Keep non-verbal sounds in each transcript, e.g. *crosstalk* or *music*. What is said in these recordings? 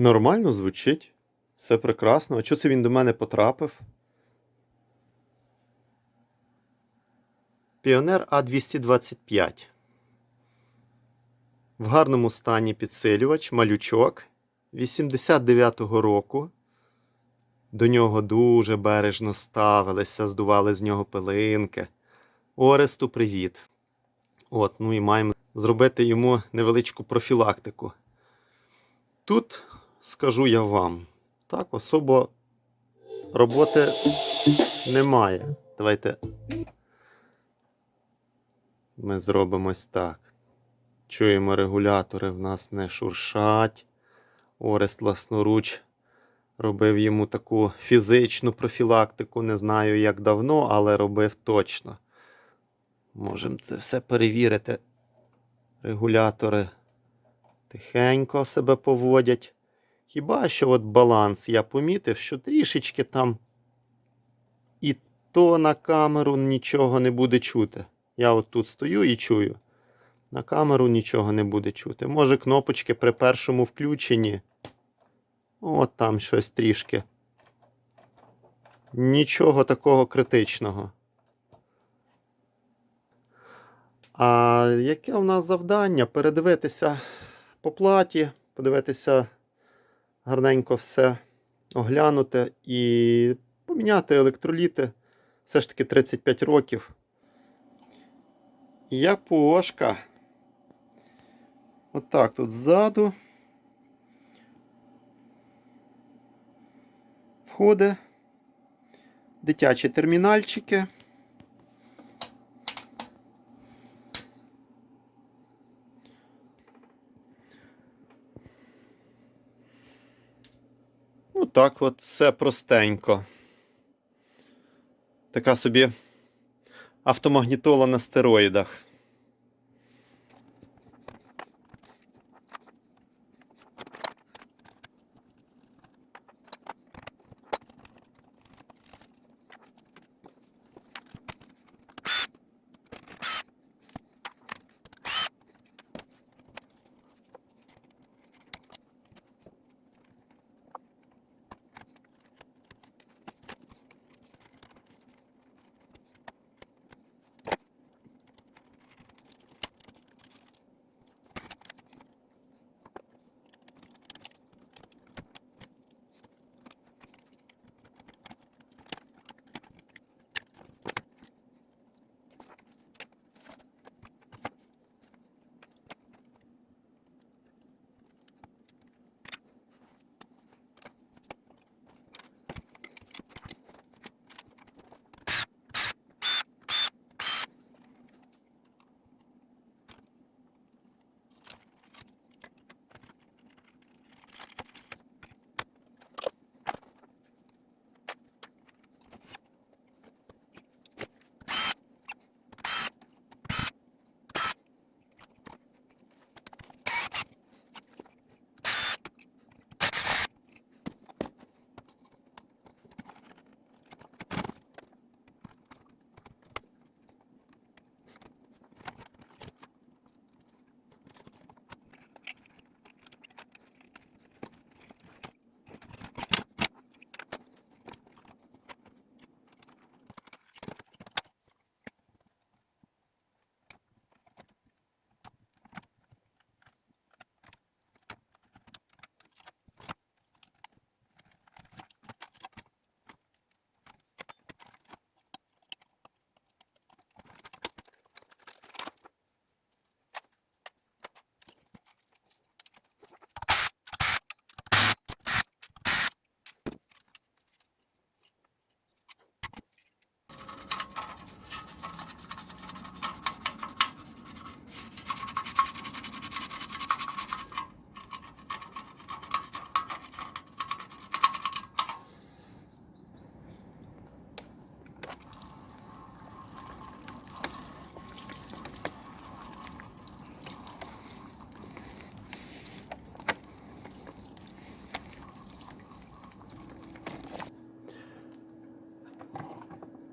Нормально звучить. Все прекрасно. А чого це він до мене потрапив? Піонер А225. В гарному стані підсилювач, малючок 89-го року. До нього дуже бережно ставилися, здували з нього пилинки. Оресту привіт. От, ну і маємо зробити йому невеличку профілактику. Тут скажу я вам, так, особо роботи немає. Давайте ми зробимо ось так. Чуємо, регулятори в нас не шуршать. Орест власноруч робив йому таку фізичну профілактику. Не знаю, як давно, але робив точно. Можемо це все перевірити. Регулятори тихенько себе поводять. Хіба що от баланс я помітив, що трішечки там і то на камеру нічого не буде чути. Я от тут стою і чую. На камеру нічого не буде чути. Може, кнопочки при першому включенні. От там щось трішки. Нічого такого критичного. А яке у нас завдання? Передивитися по платі, подивитися гарненько все оглянути і поміняти електроліти. Все ж таки 35 років. Як ПОшка. Отак тут ззаду. Входить. Дитячі термінальчики. Так от все простенько. Така собі автомагнітола на стероїдах.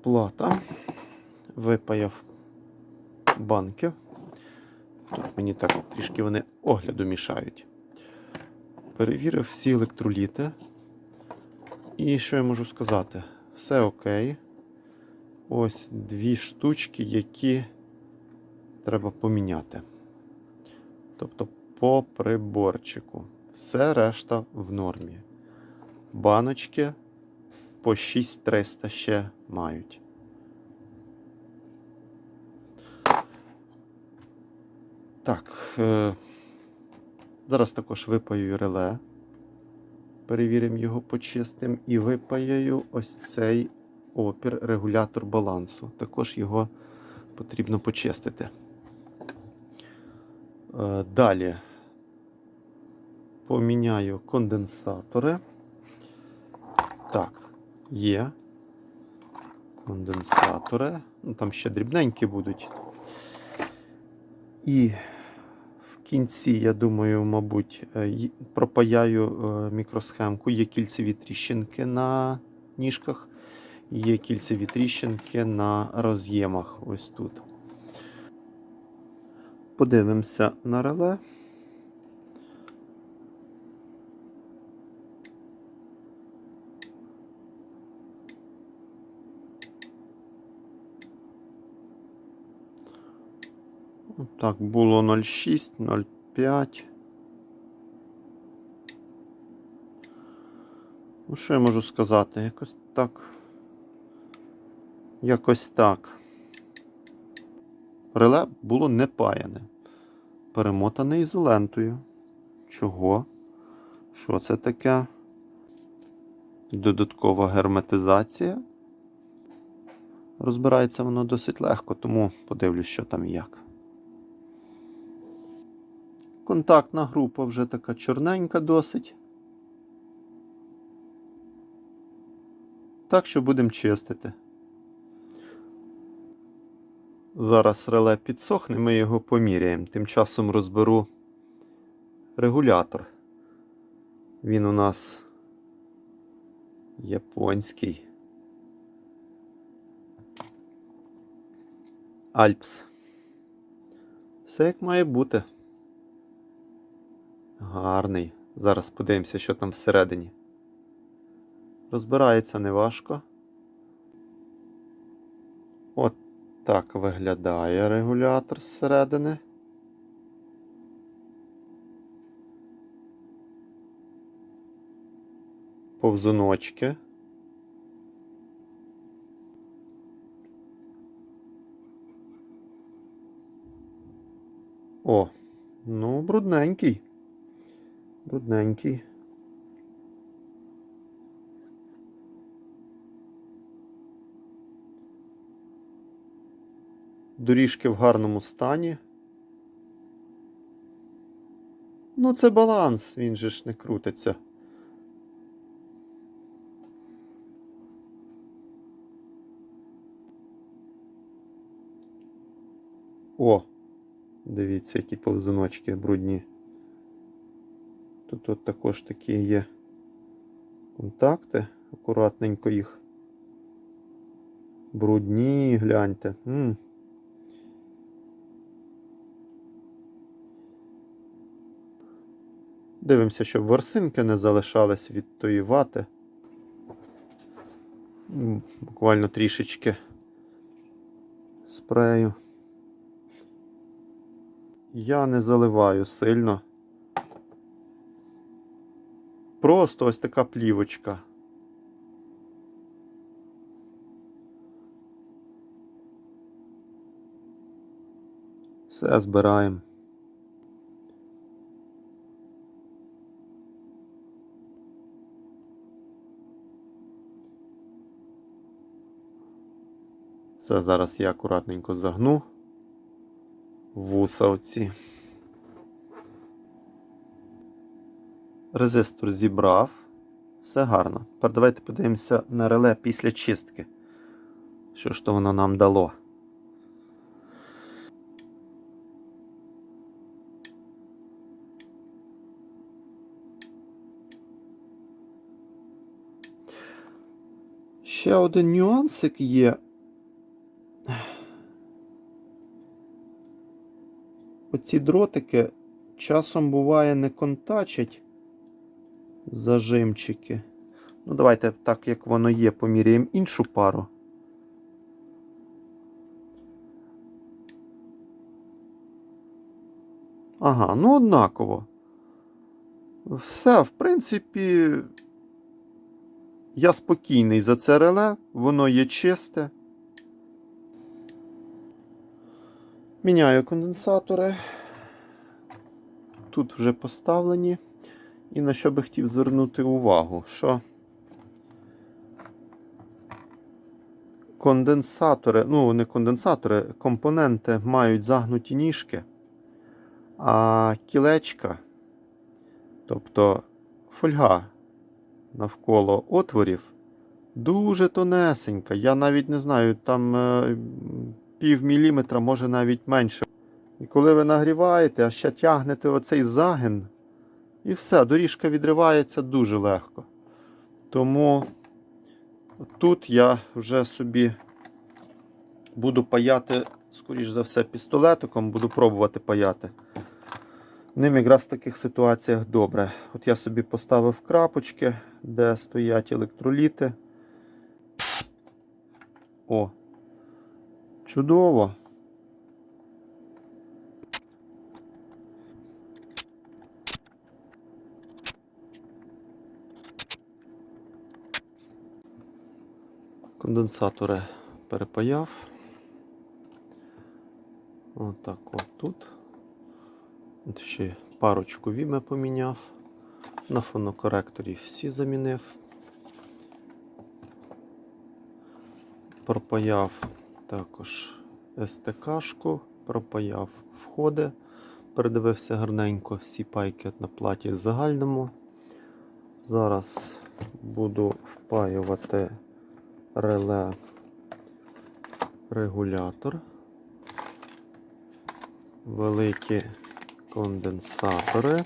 Плата. Випаяв банки. Тут мені так трішки вони огляду мішають. Перевірив всі електроліти. І що я можу сказати? Все окей. Ось дві штучки, які треба поміняти. Тобто по приборчику. Все решта в нормі. Баночки по 6300 ще мають. Так. Е- зараз також випаю реле. Перевіримо його почистим. І випаяю ось цей опір, регулятор балансу. Також його потрібно почистити. Е, Далі поміняю конденсатори. Так, є. Конденсатори. Ну, там ще дрібненькі будуть. І в кінці, я думаю, мабуть, е, пропаяю е, мікросхемку. Є кільцеві тріщинки на ніжках, є кільцеві тріщинки на роз'ємах. Ось тут. Подивимося на реле. Так, було 0,6, 0,5. Ну, що я можу сказати? Якось так. Якось так. Реле було не паяне. Перемотане ізолентою. Чого? Що це таке? Додаткова герметизація. Розбирається воно досить легко, тому подивлюсь, що там і як. Контактна група вже така чорненька досить. Так що будемо чистити. Зараз реле підсохне, ми його поміряємо. Тим часом розберу регулятор. Він у нас японський. Альпс. Все як має бути. Гарний. Зараз подивимося, що там всередині. Розбирається неважко. От так виглядає регулятор зсередини. Повзуночки. О, ну, брудненький. Брудненький. Доріжки в гарному стані. Ну, це баланс, він же ж не крутиться. О, дивіться, які повзуночки брудні. Тут от також такі є контакти. Акуратненько їх. Брудні, гляньте. М. Дивимося, щоб ворсинки не залишались від тої вати. Буквально трішечки спрею. Я не заливаю сильно. Просто ось така плівочка. Все збираємо. Все, зараз я акуратненько загну вуса оці. резистор зібрав. Все гарно. Тепер давайте подивимося на реле після чистки. Що ж то воно нам дало? Ще один нюансик є. Оці дротики часом буває не контачать зажимчики. Ну, давайте так, як воно є, поміряємо іншу пару. Ага, ну однаково. Все, в принципі, я спокійний за це реле, воно є чисте. Міняю конденсатори. Тут вже поставлені. І на що би хотів звернути увагу, що конденсатори, ну не конденсатори, компоненти мають загнуті ніжки, а кілечка, тобто фольга навколо отворів, дуже тонесенька. Я навіть не знаю, там е, пів міліметра, може навіть менше. І коли ви нагріваєте, а ще тягнете оцей загин, і все, доріжка відривається дуже легко. Тому тут я вже собі буду паяти, скоріш за все, пістолетиком, буду пробувати паяти. Ним якраз в таких ситуаціях добре. От я собі поставив крапочки, де стоять електроліти. О, чудово. Конденсатори перепаяв. Отак от тут. От ще парочку віме поміняв. На фонокоректорі всі замінив. Пропаяв також СТКшку, пропаяв входи, передивився гарненько всі пайки на платі загальному. Зараз буду впаювати реле регулятор, великі конденсатори.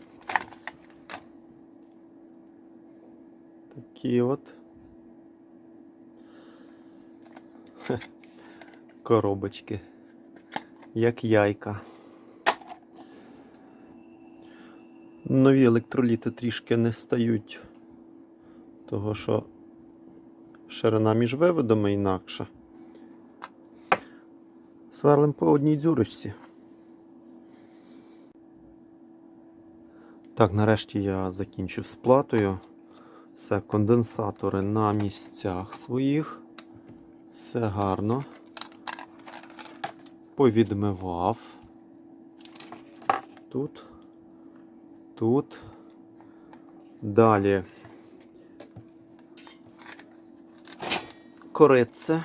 Такі от коробочки, як яйка. Нові електроліти трішки не стають, того що ширина між виводами інакша. Сверлим по одній дзюрочці. Так, нарешті я закінчив з платою. Все, конденсатори на місцях своїх. Все гарно. Повідмивав. Тут. Тут. Далі. Корице.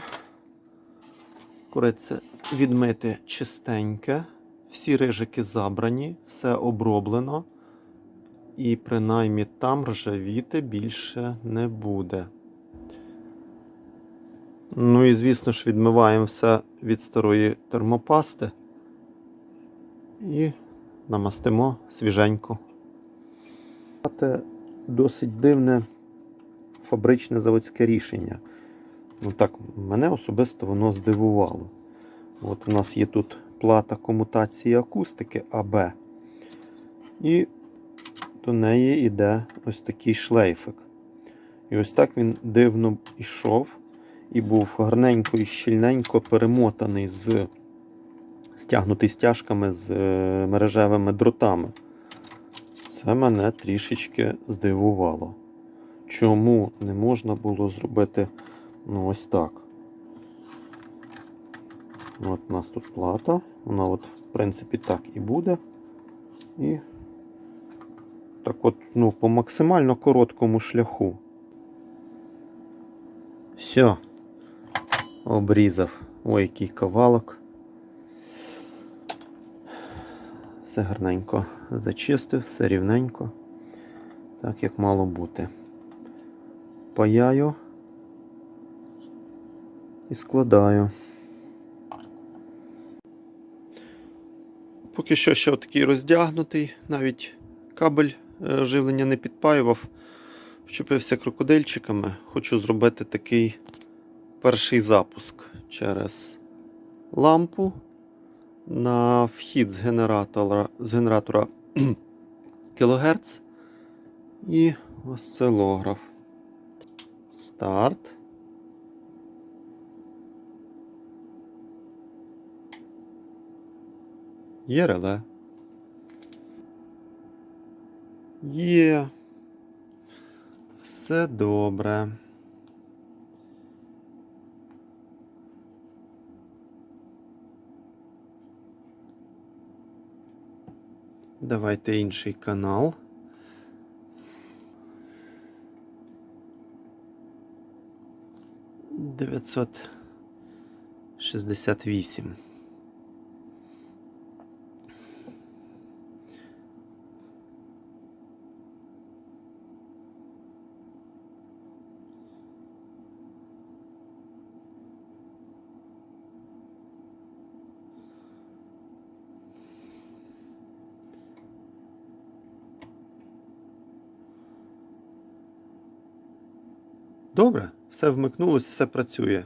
Корице відмити чистеньке. Всі рижики забрані, все оброблено. І принаймні там ржавіти більше не буде. Ну і, звісно ж, відмиваємо все від старої термопасти і намастимо свіженько. Це досить дивне фабричне заводське рішення. Ну так, мене особисто воно здивувало. От у нас є тут плата комутації акустики АБ. І до неї йде ось такий шлейфик. І ось так він дивно йшов і був гарненько і щільненько перемотаний з стягнутий стяжками з е, мережевими дротами. Це мене трішечки здивувало. Чому не можна було зробити ну, ось так? От у нас тут плата, вона от, в принципі так і буде. І так от, ну, по максимально короткому шляху. Все. Обрізав. Ой, який кавалок. Все гарненько зачистив, все рівненько. Так як мало бути. Паяю і складаю. Поки що ще такий роздягнутий, навіть кабель е, живлення не підпаював, вчепився крокодильчиками. Хочу зробити такий перший запуск через лампу на вхід з генератора, з генератора *clears throat* кілогерц і осцилограф. Старт. Є. Є. Все добре. Давайте інший канал. Дев'ятсот шістдесят вісім. Добре, все вмикнулось, все працює.